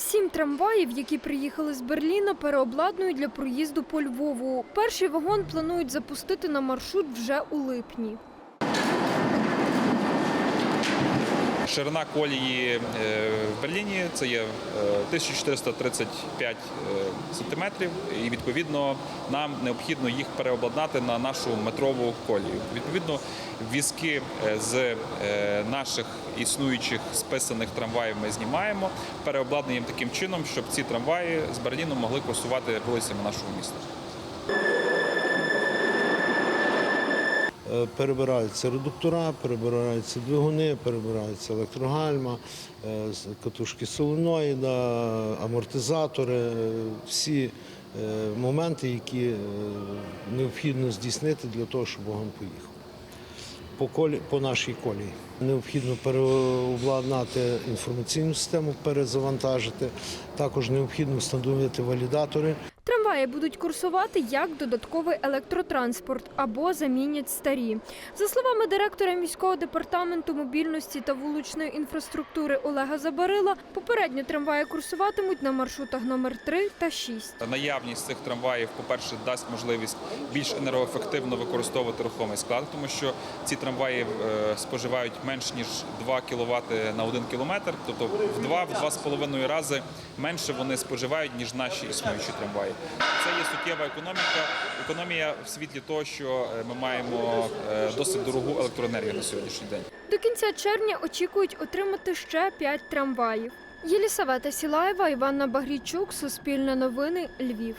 Сім трамваїв, які приїхали з Берліна, переобладнують для проїзду по Львову. Перший вагон планують запустити на маршрут вже у липні. Ширина колії е, Берліні це є е, 1435 е, сантиметрів, і відповідно нам необхідно їх переобладнати на нашу метрову колію. Відповідно, візки е, з е, наших існуючих списаних трамваїв ми знімаємо, переобладнуємо таким чином, щоб ці трамваї з Берліну могли курсувати вулицями нашого міста. Перебираються редуктора, перебираються двигуни, перебираються електрогальма, е, катушки соленоїда, амортизатори, е, всі е, моменти, які е, необхідно здійснити для того, щоб вагон поїхав. По, колі, по нашій колії необхідно переобладнати інформаційну систему, перезавантажити. Також необхідно встановити валідатори Трамваї будуть курсувати як додатковий електротранспорт або замінять старі. За словами директора міського департаменту мобільності та вуличної інфраструктури Олега Забарила, попередньо трамваї курсуватимуть на маршрутах номер 3 та 6. Наявність цих трамваїв, по-перше, дасть можливість більш енергоефективно використовувати рухомий склад, тому що ці трамваї е, споживають менш ніж 2 кВт на 1 кілометр, тобто в 2-2,5 рази менше вони споживають, ніж наші існуючі трамваї. Це є суттєва економіка, економія в світлі того, що е, ми маємо е, досить дорогу електроенергію на сьогоднішній день. До кінця червня очікують отримати ще 5 трамваїв. Єлісавета Сілаєва, Іванна Багрійчук, Суспільне новини, Львів.